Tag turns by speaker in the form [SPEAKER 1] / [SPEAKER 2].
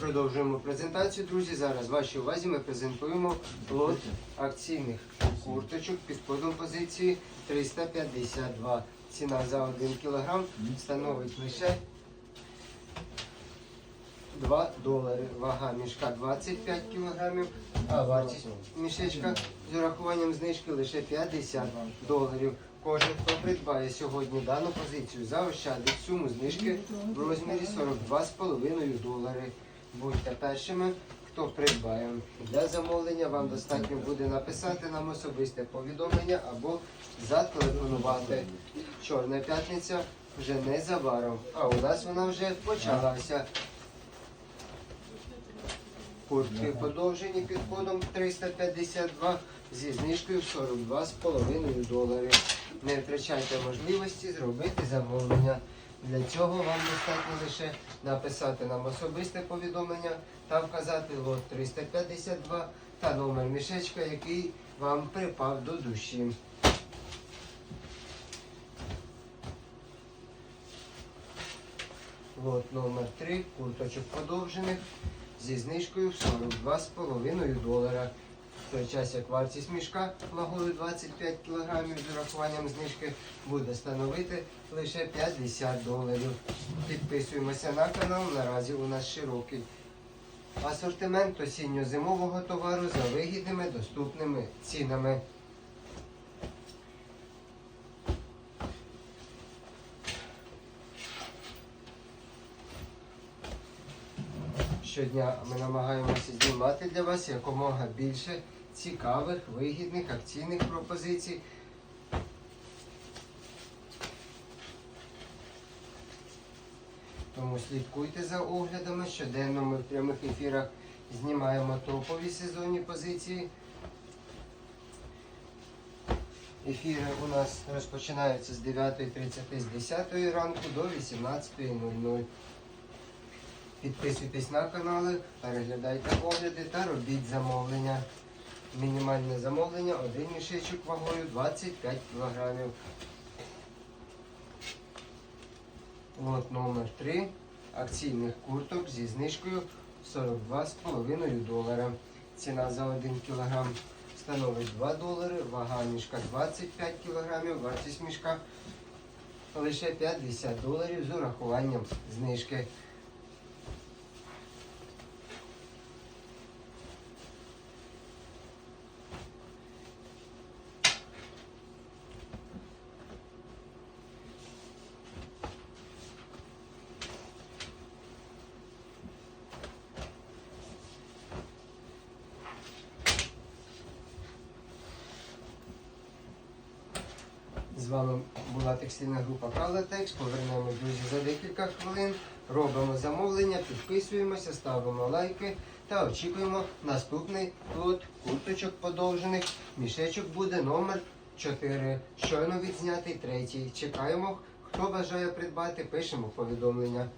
[SPEAKER 1] Продовжуємо презентацію, друзі. Зараз вашій увазі ми презентуємо лот акційних курточок під кодом позиції 352. Ціна за 1 кг становить лише 2 долари. Вага мішка 25 кг, а вартість мішечка з урахуванням знижки лише 50 доларів. Кожен, хто придбає сьогодні дану позицію, заощадить суму знижки в розмірі 42,5 долари. Будьте першими, хто придбає. Для замовлення вам достатньо буде написати нам особисте повідомлення або зателефонувати. Чорна п'ятниця вже незабаром, а у нас вона вже почалася. Куртки подовжені під кодом 352 зі знижкою в 42,5 долари. Не втрачайте можливості зробити замовлення. Для цього вам достатньо лише написати нам особисте повідомлення та вказати лот 352 та номер мішечка, який вам припав до душі. Лот номер 3 курточок подовжених зі знижкою в 42,5 долара. В той час як вартість мішка вагою 25 кг з урахуванням знижки буде становити лише 50 доларів. Підписуємося на канал, наразі у нас широкий. Асортимент осінньо-зимового товару за вигідними доступними цінами. Щодня ми намагаємося знімати для вас якомога більше цікавих, вигідних акційних пропозицій. Тому слідкуйте за оглядами. Щоденно ми в прямих ефірах знімаємо топові сезонні позиції. Ефіри у нас розпочинаються з 9.30 з 10 ранку до 18.00. Підписуйтесь на канали, переглядайте огляди та робіть замовлення. Мінімальне замовлення один мішечок вагою 25 кг. Лот номер 3 акційних курток зі знижкою 42,5 долара. Ціна за 1 кг становить 2 долари, вага мішка 25 кг, вартість мішка лише 50 доларів з урахуванням знижки. З вами була текстильна група Калатекс. Повернемось, друзі, за декілька хвилин. Робимо замовлення, підписуємося, ставимо лайки та очікуємо наступний лот курточок подовжених. Мішечок буде номер 4. Щойно відзнятий третій. Чекаємо. Хто бажає придбати, пишемо повідомлення.